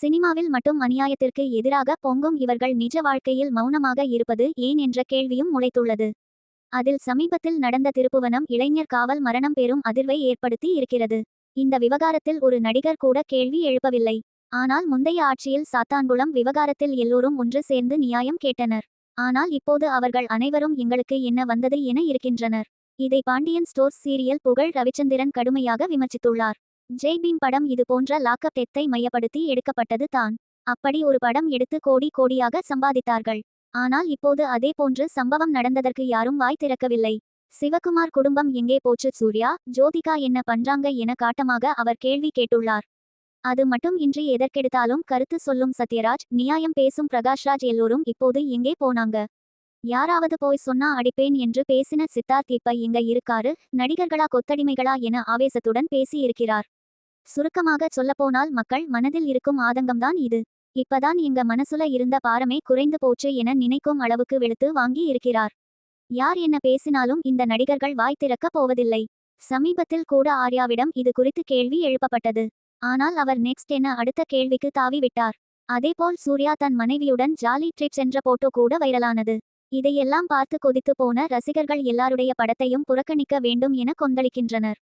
சினிமாவில் மட்டும் அநியாயத்திற்கு எதிராக பொங்கும் இவர்கள் நிஜ வாழ்க்கையில் மௌனமாக இருப்பது ஏன் என்ற கேள்வியும் முளைத்துள்ளது. அதில் சமீபத்தில் நடந்த திருப்புவனம் இளைஞர் காவல் மரணம் பெறும் அதிர்வை ஏற்படுத்தி இருக்கிறது. இந்த விவகாரத்தில் ஒரு நடிகர் கூட கேள்வி எழுப்பவில்லை. ஆனால் முந்தைய ஆட்சியில் சாத்தான்குளம் விவகாரத்தில் எல்லோரும் ஒன்று சேர்ந்து நியாயம் கேட்டனர். ஆனால் இப்போது அவர்கள் அனைவரும் எங்களுக்கு என்ன வந்தது என இருக்கின்றனர். இதை பாண்டியன் ஸ்டோர்ஸ் சீரியல் புகழ் ரவிச்சந்திரன் கடுமையாக விமர்சித்துள்ளார். ஜெய்பீம் படம் இது போன்ற லாக்கப் டெத்தை மையப்படுத்தி எடுக்கப்பட்டது தான். அப்படி ஒரு படம் எடுத்து கோடி கோடியாக சம்பாதித்தார்கள். ஆனால் இப்போது அதே போன்று சம்பவம் நடந்ததற்கு யாரும் வாய் திறக்கவில்லை. சிவகுமார் குடும்பம் எங்கே போச்சு சூர்யா? ஜோதிகா என்ன பண்றாங்க என காட்டமாக அவர் கேள்வி கேட்டுள்ளார். அது மட்டும் இன்றி எதற்கெடுத்தாலும் கருத்து சொல்லும் சத்யராஜ் நியாயம் பேசும் பிரகாஷ்ராஜ் எல்லோரும் இப்போது எங்கே போனாங்க? யாராவது போய் சொன்னா அடிப்பேன் என்று பேசின சித்தார்த் இப்ப இங்க இருக்காரு நடிகர்களா கொத்தடிமைகளா என ஆவேசத்துடன் பேசியிருக்கிறார். சுருக்கமாக சொல்லப்போனால் மக்கள் மனதில் இருக்கும் ஆதங்கம்தான் இது. இப்பதான் எங்க மனசுல இருந்த பாரமே குறைந்து போச்சு என நினைக்கும் அளவுக்கு வெளுத்து வாங்கி இருக்கிறார். யார் என்ன பேசினாலும் இந்த நடிகர்கள் வாய் திறக்கப் போவதில்லை. சமீபத்தில் கூட ஆர்யாவிடம் இது குறித்து கேள்வி எழுப்பப்பட்டது. ஆனால் அவர் நெக்ஸ்ட் என அடுத்த கேள்விக்கு தாவி விட்டார். அதேபோல் சூர்யா தன் மனைவியுடன் ஜாலி ட்ரிப் சென்ற போட்டோ கூட வைரலானது. இதையெல்லாம் பார்த்து கொதித்து போன ரசிகர்கள் எல்லாருடைய படத்தையும் புறக்கணிக்க வேண்டும் என கொந்தளிக்கின்றனர்.